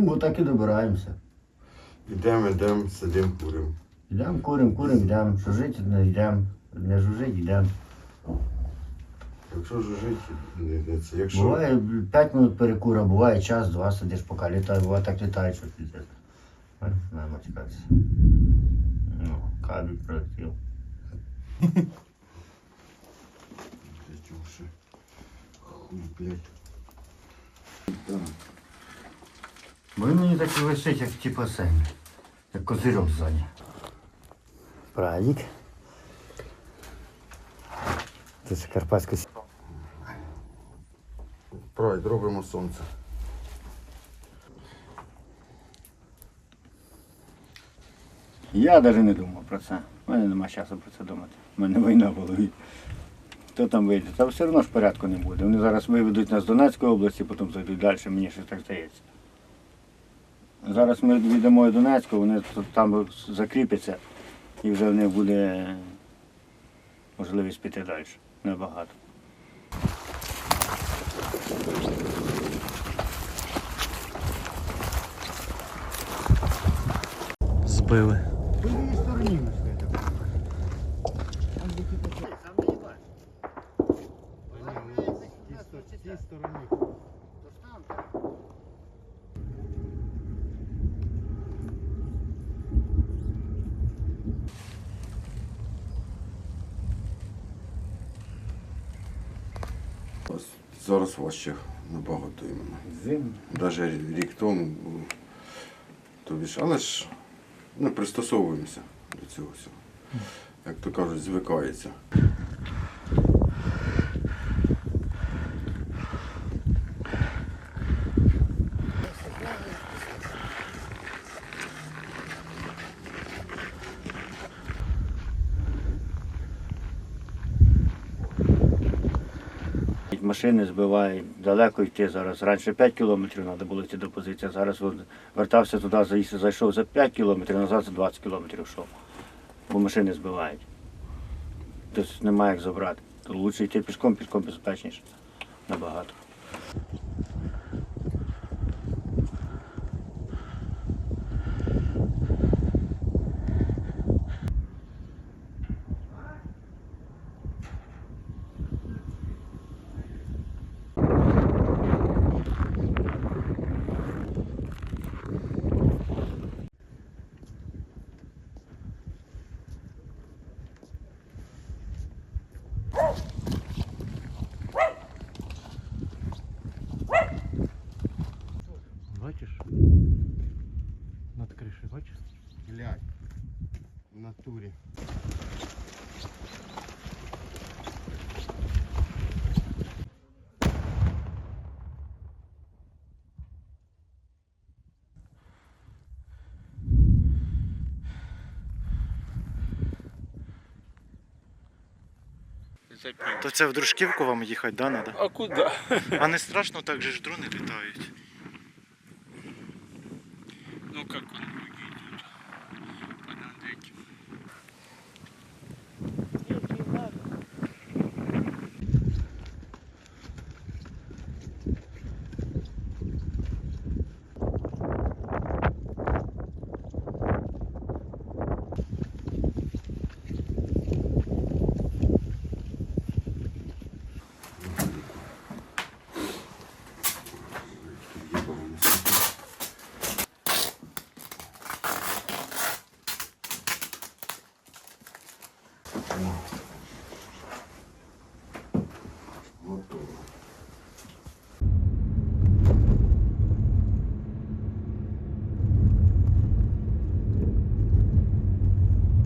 Бо так і добираємося. Ідемо, йдемо, сидимо, куримо. Йдемо, курим, курим, йдемо. Що жити, не йдемо. Не жужить, йдемо. Якщо ж жити, не йдеться. Якщо Буває 5 минут перекура, буває час, два сидиш, поки літає, буває так літає, що піздець. Ой, Не мачкатися. Ну, кабель уши. Хуй, блядь. Так. Бо він мені так і висить, як типу сень. Як козирьок ззаді. Прадік. Це ж карпатська сі- Прайд, робимо сонце. Я навіть не думав про це. У мене нема часу про це думати. У мене війна в голові. Хто там вийде? Та все одно ж порядку не буде. Вони зараз виведуть нас з Донецької області, потім зайдуть далі, мені щось так здається. Зараз ми віддамо і Донецьку, вони там закріпляться і вже в них буде можливість піти далі. Небагато. Збили. Другій стороні Зараз важче набагато іменно. Зимно. Навіть рік тому було. Тобі ж, але ж ми пристосовуємося до цього всього. Як то кажуть, звикається. Машини збивають, далеко йти зараз. Раніше 5 кілометрів треба було йти до позиції, зараз вертався туди, зайшов за 5 кілометрів, назад за 20 кілометрів йшов. Бо машини збивають. Тобто немає як забрати. То краще йти пішком, пішком безпечніше. Набагато. бачиш? Глянь, в натурі. То це в Дружківку вам їхати, да, надо? А куда? А не страшно, так же ж дрони літають. Ну как он muito.